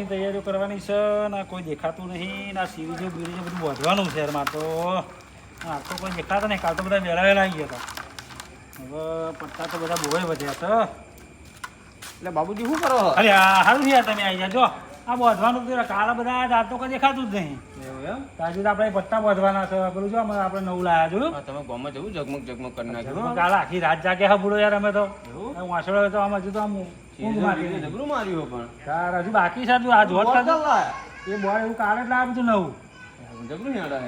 દિવાળીની તૈયારીઓ કરવાની છે ના કોઈ દેખાતું નહીં ના સિરીજો બીરીજો બધું વધવાનું છે શહેરમાં તો. આ તો કોઈ દેખાતા નહીં. કાલ તો બધા વહેલા વહેલા આવી ગયા હતા. હવે પટ્ટા તો બધા બહુ વધ્યા હતા. એટલે બાબુજી શું કરો અરે સારું છે તમે આવી જાજો. આ વધવાનું તો કાલે બધા આ તો કઈ દેખાતું જ નહીં. તાજુ તો આપણે પટ્ટા વધવાના છે. પેલું જો અમે આપણે નવું લાયા જોયું. તમે ગામમાં જવું? જગમગ જગમગ કરી નાખ્યું. કાલે આખી રાત જાગે હા બુડો યાર અમે તો. હું વાસળો તો આમ હજુ તો આમ ઊંઘ મારી જબરું માર્યું પણ. તાર હજુ બાકી છે હજુ આ જોત બોલ કરજો. ચાલ લાય. એ બોર્ડ એવું કાલે જ લાવ્યું હતું નવું. જબરું હેડા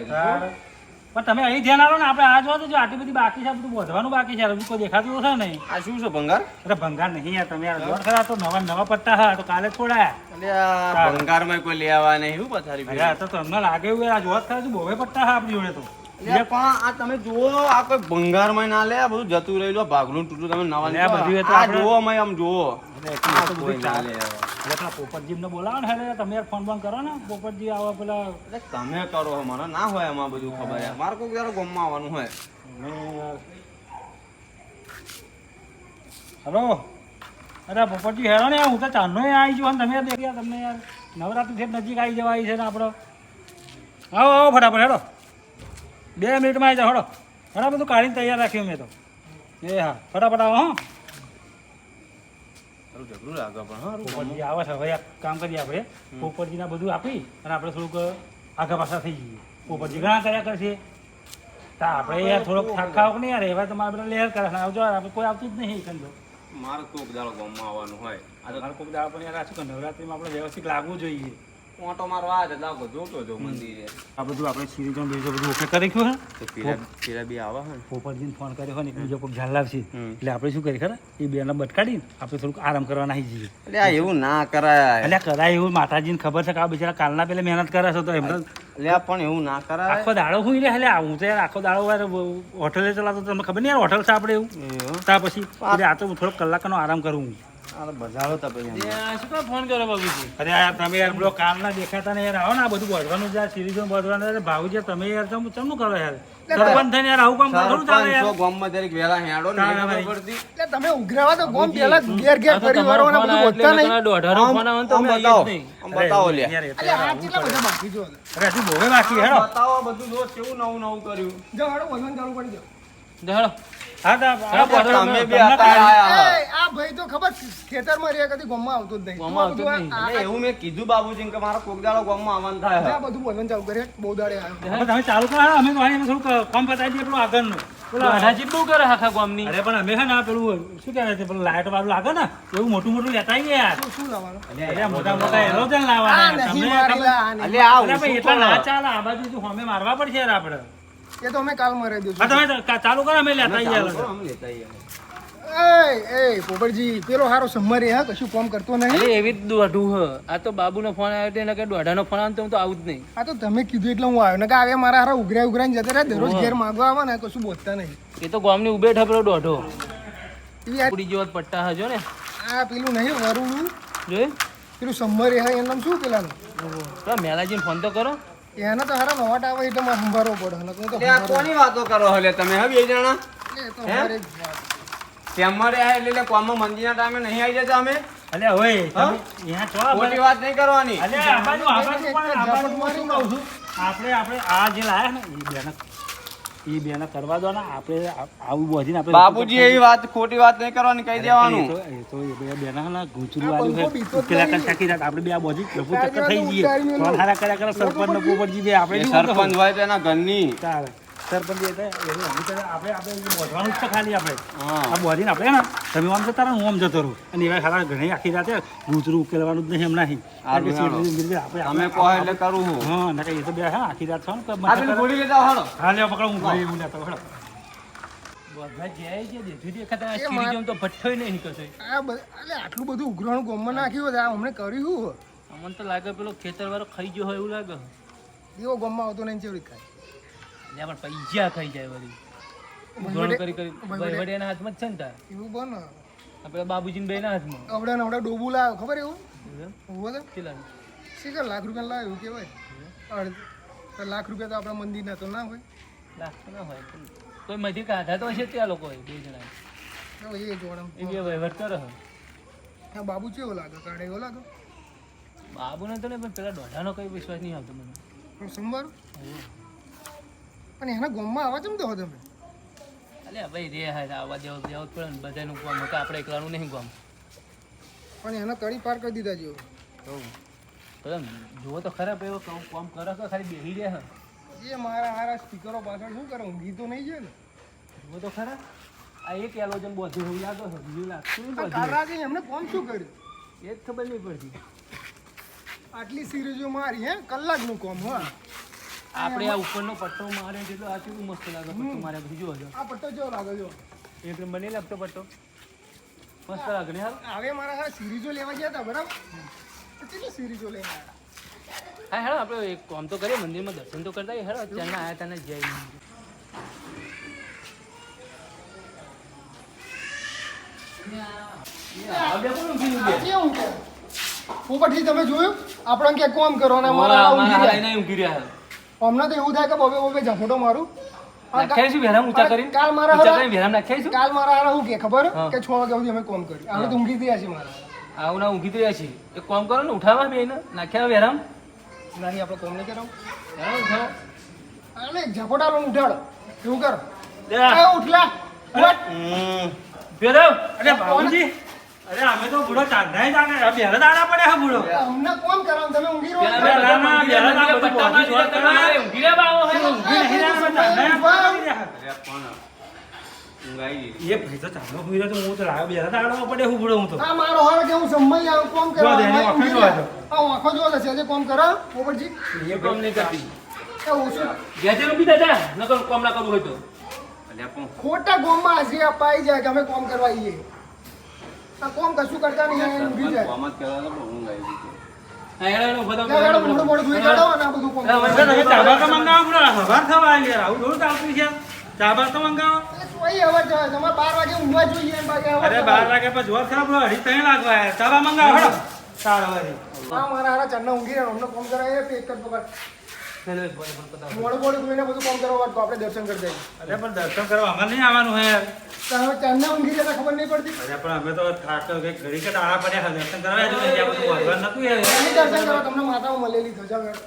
પણ તમે અહીં ધ્યાન આલો ને આપણે આ જોવા જો આટલી બધી બાકી છે બધું વધવાનું બાકી છે હજુ કોઈ દેખાતું હશે નહીં. આ શું છે ભંગાર? અરે ભંગાર નહીં યાર તમે યાર જોડ ખરા તો નવા નવા પટ્ટા હા તો કાલે છોડાયા ભંગારમાં કોઈ લેવા નહીં શું પથારી અરે આ તો તમને લાગે એવું આ જોત ખરા બહુ પટ્ટા હા આપણી જોડે તો. એટલે પણ આ તમે જુઓ આ કોઈ ભંગારમાં ના લે આ બધું જતું રહેલું ભાગલું તૂટું તમે નવા લે બધું આ જુઓ અમે આમ જુઓ. કોઈ ના લે. હવે. એટલે બોલાવો ને હેલે તમે યાર ફોન બોન કરો ને પોપટજી આવે પેલા તમે કરો છો, ના હોય એમાં બધું ખબર મારે કોઈ જયારે ગામમાં આવવાનું હોય. હલો. અરે પોપટજી હેરો ને હું તો ચાંદનો આવી ગયો તમે દેખ્યા તમને યાર નવરાત્રી છે નજીક આવી જવા આવી છે ને આપણો. આવો આવો ફટાફટ હેડો. બે મિનિટમાં આવી જાઓ હળો. ઘણા બધું કાઢીને તૈયાર રાખ્યું મેં તો. એ હા ફટાફટ આવો હા. લાગે પણ હા પોપટજી આવે છે હવે કામ કરીએ આપણે. પોપટજીના બધું આપી અને આપણે થોડુંક આગા પાછા થઈ જઈએ. પોપટજી ઘણા કર્યા કરશે. આપણે યાર થોડોક નહીં યાર? એવા બધા લહેર કરે આવજો આપણે કોઈ આવતું જ નહીં કંદો મારે કોક દાડો ગામમાં આવવાનું હોય. આ તો કોક દાડો પણ યાર આ શું નવરાત્રીમાં આપણે વ્યવસ્થિત લાગવું જોઈએ. ઓટો મારવા આવે એટલે લાગો જોતો જો મંદિરે. આ બધું આપણે સિરીઝો બીજો બધું ઓકે કરી નાખ્યું તો પીરા પીરા બી આવે ને. પોપટજીને ફોન કર્યો હોય ને બીજો કોઈ ઝાલ લાવશે. એટલે આપણે શું કરીએ ખરા? એ બેને બટકાડીને આપણે થોડુંક આરામ કરવા નાહી જઈએ. એટલે આ એવું ના કરાય. એટલે કરાય એવું માતાજીને ખબર છે કે આ બિચારા કાલના પેલા મહેનત કરે છે તો એમને એટલે પણ એવું ના કરાય. આખો દાડો હું રે એટલે હું તો યાર આખો દાડો હોટલે ચલાવતો તમને ખબર નહીં યાર હોટલ છે આપણે એવું? ત્યાં પછી એટલે આ તો હું થોડોક કલાકનો આરામ કરું બજારો તો ફોન કર્યો બાબુજી? અરે યાર તમે યાર પેલો કામ ના દેખાતા ને યાર. આવો ને આ બધું વધવાનું છે સિરીઝો વધવાનું છે. ભાવજી તમે યાર તમે ચમનું કરો યાર? સરપંચ થઈને યાર આવું કામ થોડું ચાલે યાર? ગામમાં જરીક વહેલા હેડો ને ચાલે નહીં ભાઈ. ખબર પડતી. એટલે તમે ઉઘરાવા તો ગોમ પેલા ઘેર ઘેર કરી વરવાના બધું વધતા નહીં. આમ- આમ બતાવો આમ બતાવો લે યાર એ તો એટલે યાર આ આવું કેટલા બધા બાકી જો. અરે હજુ બહુ બાકી હેડો. બતાવો બધું જો કેવું નવું નવું કર્યું. જો હાડો ચાલુ કરી દો. જ તું આ બધું આ- એટલે એવું મેં કીધું બાબુજી કે મારા કોક દાડો ગામમાં આવવાનું થાય આ બધું વજન ચાલુ કરે. બહુ દાડે આવ્યો હવે તમે ચાલુ કરો અમે થોડુંક કામ પતાવી દઈએ પેલું આગળનું. પેલું બહુ કરે આખા ગામની. અરે પણ અમે છે ને પેલું શું કહેવાય છે પેલું લાઈટ વાળું લાગે ને એવું મોટું મોટું લેતા આવીએ યાર. શું લાવવાનું? અરે મોટા મોટા લાવવાના. તમને ખબર- લા, આ એટલે આ અરે ભાઈ ઊંચું એટલા ના ચાલે. આ બાજુ અમે મારવા પડશે યાર આપણે. એ તો અમે કાલ મરાઈ હા દઈશું તમે ચાલુ કરો અમે લેતા આવીએ. એ પોપટજી પેલો હારો સમરી હા કશું કામ કરતો નહીં? એવી જ દોઢું હ. આ તો બાબુનો ફોન આવ્યો ને કે દોઢાનો ફોન આવ્યો તો હું તો આવું જ નહીં. આ તો તમે કીધું એટલે હું આવ્યો. ને કે આવે મારા હારા ઉઘરાઈ ઉઘરાઈને જતા રહ્યા દરરોજ ઘેર માંગવા આવે ને કશું બોલતા નહીં. એ તો ગામની ઉભે ઠપરો દોઢો. એવી આ- પટ્ટા હજો ને. આ પેલું નહીં વરુડું જોયું? પેલું સમરી હા એનું શું પેલાનું? પેલા મેલાજીને ફોન તો કરો. એના તો હારા મોટ આવે એટલે મારે સંભાળવો પડે નકર તો એટલે આ કોની વાતો કરો હલે તમે હવે બે જણા? એટલે એ તો જ વાત. એટલે કોમમાં મંદિરના ટાઈમે નહીં આવી જતા અમે? અલે તમે અહીંયા ખોટી વાત નહીં કરવાની. અલે આ બાજુ પણ આ શું કહું છું? આપણે આપણે આ જે લાયા ને એ બેને એ બેને કરવા દો ને આપણે આવું બોધીને આપણે બાપુજી એવી વાત ખોટી વાત નહીં કરવાની કહી દેવાનું. એ તો એ બેના ના ગુચરું વાળું છે. પેલા નહીં. કરતા કીધા આપણે બે આ બોધી લપુ ચક્કર થઈ જઈએ. કોણ હારા કર્યા કરે સરપંચ ને પોપટજી બે આપણે સરપંચ હોય તેના ઘરની. તારે સરપંચ એ તો એવું અમે તો આપણે આપણે બોધવાનું જ છે ખાલી આપણે. આ બોધીને આપણે ને તમે આમ જતા રહો હું આમ જતો રહું. અને એવા ખાલા ઘણી આખી રાતે ગુજરું ઉકેલવાનું જ નહીં એમ નહીં. અમે કહો એટલે કરું હું. હા ના એ તો બે હા આખી રાત છો ને હા લે પકડો હું હું. લેતો હેડો. આટલું બધું ઉઘરાણું ગોમમાં નાખ્યું હોય અમને કર્યું અમને તો લાગે પેલો ખેતર વાળો ખાઈ ગયો હોય એવું લાગે. દીવો ગોમમાં આવતો નહીં ચેવડી ખાય. એટલે પણ પૈસા ખાઈ જાય વળી. ઘણું કરી કરી વહીવટીયાના હાથમાં જ છે ને તાર. એવું બને આ પેલા બાબુજીને બેના હાથમાં. અવડા ને ડોબુ લાવ્યો ખબર એવું? હોવો તો કેટલા? શીખર લાખ રૂપિયા લાવ્યો એવું કહેવાય? લાખ રૂપિયા તો આપણા મંદિરના તો ના હોય. લાખ તો ના હોય કોઈ મધી કાઢા તો હશે ત્યાં લોકો બે જણા એ જોડમ એ બે વહીવટ કરે. છે. બાબુ કેવો લાગે? કાઢે એવો લાગે? બાબુને તો નહીં પણ પેલા દોઢાનો કઈ વિશ્વાસ નહીં આવતો મને. પણ સોમવાર પણ એના ગામમાં આવા ચમ હો તમે? અલ્યા ભાઈ રે હા આવવા દેવો દેવો પડે ને બધાનું કામ હતા આપણે એકલાનું નહીં કામ. પણ એને તળી પાર કરી દીધા જેવું. પેલા જુઓ તો ખરાબ એવો કામ કામ કરે તો ખાલી બેહી રહે એ મારા હારા સ્પીકરો પાછળ શું કરે? ઊંઘી તો નહીં છે ને. જુઓ તો ખરા. આ એક એલોજન બોધી હું યાદ હતો બીજું લાગતું બોધી. એમને કોમ શું કર્યું? એ જ ખબર નહીં પડતી. આટલી સિરીઝો મારી હે? કલાકનું કોમ હા. આપણે આ ઉપરનો પટ્ટો મારે જેટલો આ કેવું મસ્ત લાગે પટ્ટો મારે. બીજો હજો આ પટ્ટો જો લાગે જો. એક નંબર નહીં લાગતો પટ્ટો. મસ્ત લાગે ને હાલ? હવે મારા હા સિરીઝો લેવા ગયા હતા બરાબર? કેટલી સિરીઝો લઈને હા હેડો આપણે એક કામ તો કરીએ મંદિરમાં દર્શન તો કરતા. હેડો ચાલના આયા તને જય પોપટજી તમે જોયું? આપણે કે કોમ કરો ને મારા ઊંઘી રહ્યા. અમને તો એવું થાય કે બબે બબે ઝપોટો મારું. નાખ્યા છે વેરામ ઊંચા કરીને કાલ મારા શું કે ખબર? કે છ વાગ્યા સુધી અમે કોમ કર્યું. હવે તો ઊંઘી ગયા છે મારા આવું ના ઊંઘી રહ્યા છીએ. એક કોમ કરો ને ઉઠાવા બે ને. નાખ્યા વેરામ. નહીં આપણે કોમ નહીં કરો વેરામ ઉઠાવો. એક ઝપોટા લઈને ઉઠાડો. એવું કરો. ઉઠલા. ઉઠ. વેરામ અરે બાબુજી. અરે અમે તો બુડો ચાંદા જાણે બેરે દાડા પડે હે બુડો અમને કોમ કરાવ? તમે ઊંઘી રહો. પેલા દાડા બે દાડા બધા શોધ દીધા તમારે ઊંઘી રહ્યા બાવો હે. ઊંઘી નહીં રહ્યા, અમે ચાંદા પડી અરે કોણ? ઊંઘાઈ એ ભાઈ તો ચાંદો હુઈ રહ્યો તો હું તો લાવ્યો બેરે દાડા પડે હું બુડો હું તો. આ મારો હાલ કે હું સમય આવું. કોમ કરો જો આંખો. આ આંખો જોવા છે આજે કોમ કરો ઓબરજી એ કોમ નહીં કરતી. એ ઓછું ગેજે રૂપી દાદા નકર કોમ ના કરું હોય તો. ખોટા ગોમમાં હાજરી અપાઈ જાય કે અમે કોમ કરવા આવીએ. આ કોમ કશું કરતા નહીં ઊંઘી જાય કોમ જ કરવા તો ઊંઘ આવી ગઈ ચાબા તો મંગાવો ચાર વાગે ઊંઘી રહ્યા અમને કોમ કરાય એ પેક કરતો મોડું મોડું ધોઈને બધું કામ કરવા વાળતો આપણે દર્શન કરી અરે પણ દર્શન કરવા અમારે નહીં આવવાનું હે હવે ચણના ઊંઘી રહ્યા ખબર નહીં પડતી. અરે પણ અમે તો થાક ઘડી કે પડ્યા દર્શન કરવા જ બધું ભગવાન નતું યાર. દર્શન કરવા તમને માતામાં મળેલી ધજા વેળ.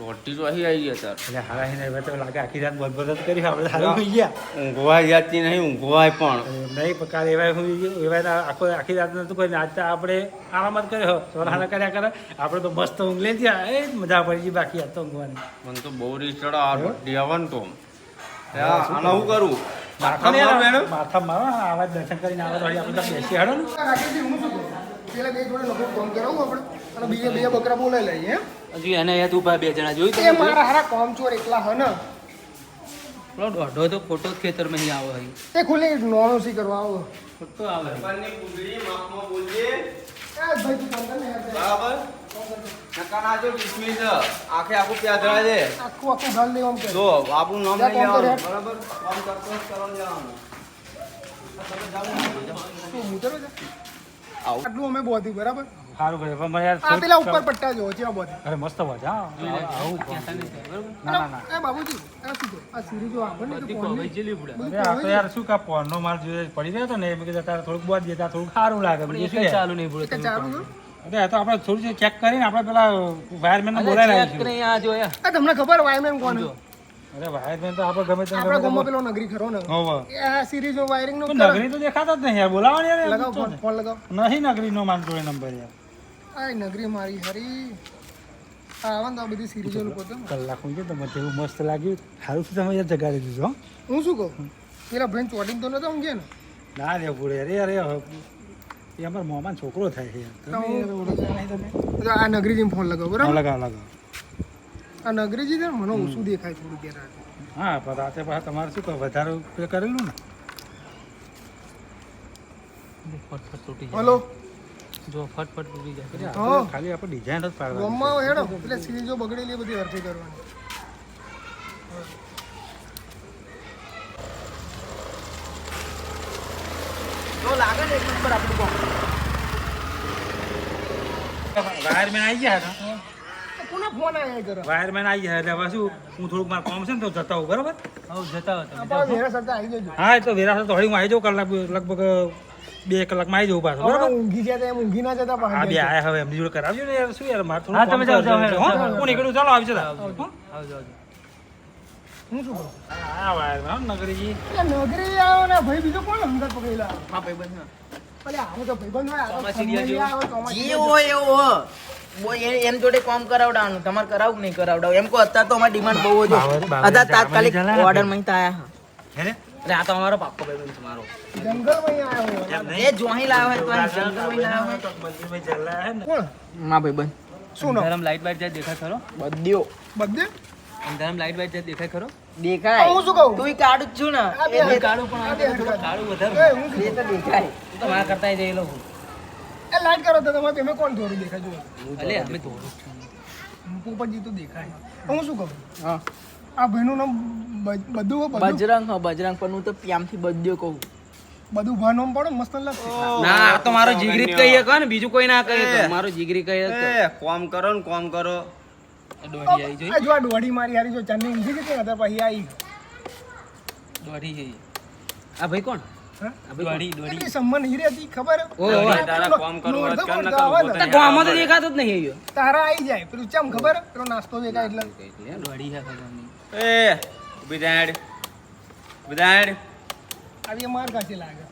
રોટી તો અહીં આવી ગયા સર એટલે હારા એને હવે તો લાગે આખી રાત બધ બોલ કરી આપણે હારા થઈ ગયા. ઊંઘવા જાતી નહીં ઊંઘવાય પણ. નહીં પકાર એવા હું એવા આખો આખી રાત નતું કોઈ આજ તો આપણે આરામ જ કર્યો. સોરાના કર્યા કરે. આપણે તો મસ્ત ઊંઘ લઈ ગયા એ જ મજા પડી ગઈ બાકી આ તો ઊંઘવાની. મને તો બહુ રીસ ચડે આ રોટી આવવાનું તો. આને હું કરું? માથા માથા માથા મારો આવા જ દર્શન કરીને આવે આપણે બેસી હાડો ને? પેલા બે જોડે લોકો કોમ કરાવું આપણે. અને બીજા બે બકરા બોલાવી લઈએ? હજુ યાદ ઊભા બે જણા જોયું એ મારા હારા કોમચોર એકલા હે ને પેલો તો ખોટો જ ખેતરમાં અહીં આવો અહીં. એ ખુલ્લી નોનોસી કરવા આવો. ખોટો આવે. ની કુંડળી માપમાં બોલજે એ ભાઈ તું કોમ ને બરાબર? નકા જો કિસમિસ આખે આખું પ્યાજ ધરાય છે આખું આખું ઘર લેવા આમ કરે. જો આપણું નામ કરે. લેવાનું બરાબર? કામ કરતો કરવાનું જવાનું. આટલું અમે બોધી બરાબર? સારું કરે પણ યાર આ પેલા ઉપર પટ્ટા જોવો છે આ બોધી અરે મસ્ત વાત હા. આવું કહેતા નહીં થાય, બરોબર? ના ના ના. એ બાબુજી આ શું કહો? આ સિરીઝો આપણને કે બધી કોણની? જેલી પડે. આ તો યાર શું કા પોનનો માલ જોઈએ પડી રહ્યો તો ને એમ તારે થોડુંક બોધ દેતા થોડુંક સારું લાગે. પણ શું ચાલુ નહીં. છે? અરે તો આપણે થોડું ચેક કરીને આપણે પેલા વાયરમેન ને બોલાવી તમને ખબર વાયરમેન કોણ જો. અરે વાયરમેન તો આપણે ગમે તેમ આપણે ગમે પેલો નગરી ખરો ને. આ સિરીઝો વાયરિંગ નો નગરી તો દેખાતો જ નહીં યાર બોલાવો ને યાર લગાવ ફોન ફોન લગાવ. નહીં નગરી નો માન જોડે નંબર યાર. આ નગરી મારી હરી. આ ને તો બધી સિરીઝો લોકો તો. કલાક હું તો મને એવું મસ્ત લાગ્યું. સારું તમે યાર જગાડી દીધું હું. શું કહું? પેલા ભાઈ ચોટિંગ તો નતો ઊંઘે ને? ના રે પૂરે અરે અરે એ અમારો મોમાન છોકરો થાય છે આ નગરીજીને ફોન લગાવ બરાબર? લગાવો લગાવો. આ અંગ્રેજી છે મને ઓછું દેખાય થોડું કે હા પણ રાતે પાછા તમારે શું કહે? વધારે પે કરેલું ને? ફટફટ તૂટી જાય. હલો? જો ફટફટ તૂટી જાય. આપણે ખાલી આપણે ડિઝાઇન જ પાડવા ગામમાં હેડો એટલે સિરીઝો બગડેલી બધી હરખી કરવાની. વાયરમેન આવી ગયા હતા. કોના ફોન આયા કરો વાયરમેન આવી જાય એટલે હવે શું? હું થોડુંક મારું કામ છે ને તો જતા હોઉં બરાબર? હા જતા હો વેરા સરતા આવી જજો. હા એ તો વેરા તો હળી હું આવી જાઉં કલાક લગભગ બે કલાકમાં આવી જવું પાછું બરાબર? ઊંઘી ગયા એમ ઊંઘી ના જતા હા બે આયા હવે એમની જોડે કરાવજો ને યાર શું યાર મારે થોડું હા, તમે જાઓ. જાઓ, હું નીકળું ચાલો આવી જતા. આવજો આવજો હું શું કરું? હા વાયરમેન નગરીજી. નગરી આવો ને ભાઈ બીજો કોણ પકડેલા? હા ભાઈ બંધ આવો તો હોય આ તો જે એવું એમ જોડે કામ કરાવડાવવાનું તમારે કરાવું નહીં કરાવડાવું એમ કો અત્યારે તો અમારી ડિમાન્ડ બહુ જ અત્યારે તાત્કાલિક ઓર્ડરમાં આયા હે? આ તો અમારો પાક્કો ભાઈ બન તમારો આવ્યો. એમ નહીં. એ જોહી લાવ્યો હોય તો જંગલ લાવ્યો હોય તો હે ને. માં ભાઈ બન શું નામ? અંધારામાં લાઈટ બાઈટ જાય દેખાય ખરો? બદ્યો બદ્યો અંધારામાં લાઈટ બાઈટ જાય દેખાય ખરો? દેખાય. હું શું કહું? તું કાઢું જ છું ને. એ. કાઢું પણ કાળું એ વધારે હું એ તો દેખાય. તો મારા કરતા જઈ લઉં. એ લાઈટ કરો તો તમે તમે કોણ થોડું દેખાય? જુઓ. એટલે અમે છું. પોપટજી તો દેખાય. હું શું કહું હા. આ ભાઈનું નામ બધું બજરંગ હા બજરંગ પણ હું તો પ્યામથી બધું કહું. બધું ભાન નામ પડે મસ્ત લાગશે ના આ તો મારો જીગરી કહીએ કે ને બીજું કોઈ ના કહે તો. મારો જીગરી કહીએ કોમ કરો ને કોમ કરો. દોડી આવી જોઈ. જો આ દોડી મારી હારી જો ચાંદની ઊંઘી ગઈ હતા પછી આવી. દોડી છે. આ ભાઈ કોણ? આવી માર કાચી લાગે.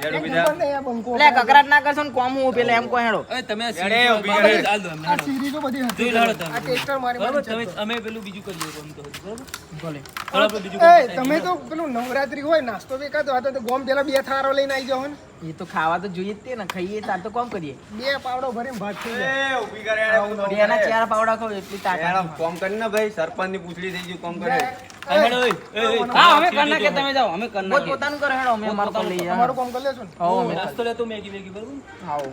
હેડ એ ઊભી ખબર થા. નહીં આ બંકો એટલે કકરાટ ના કરશો ને કોમ હું પેલા એમ કહો હેડો હવે તમે સીડી ઊભી પર ચાલ દો આ હેડો. સિરીઝો બધી હતી જોઈ તમે. આ ટેસ્ટર મારી બરાબર તમે અમે પેલું બીજું તો તો ભલે. તમે તો પેલું નવરાત્રી હોય નાસ્તો દેખાતો આ તો ગોમ પેલા બે થારો લઈને આવી જાવ ને એ તો ખાવા તો જોઈએ જ તે ને ખાઈએ તાર તો કોમ કરીએ. બે પાવડો ભરીને ભાત થઈ જાય. એ ઊભી કરે હેડ. બે ચાર પાવડા ખાવ એટલી તાકાત કોમ કરી ને ભાઈ સરપંચની પૂછડી થઈ ગઈ કોમ કરે. હેડો. હા અમે કરના કે તમે જાઓ અમે કરના પોત પોતાનું કરો હેડો અમે અમારું કરી લઈએ. અમારું કામ કરી લેશું આવો અમે નાસ્તો લેતો મેગી મેગી બરાબર આવો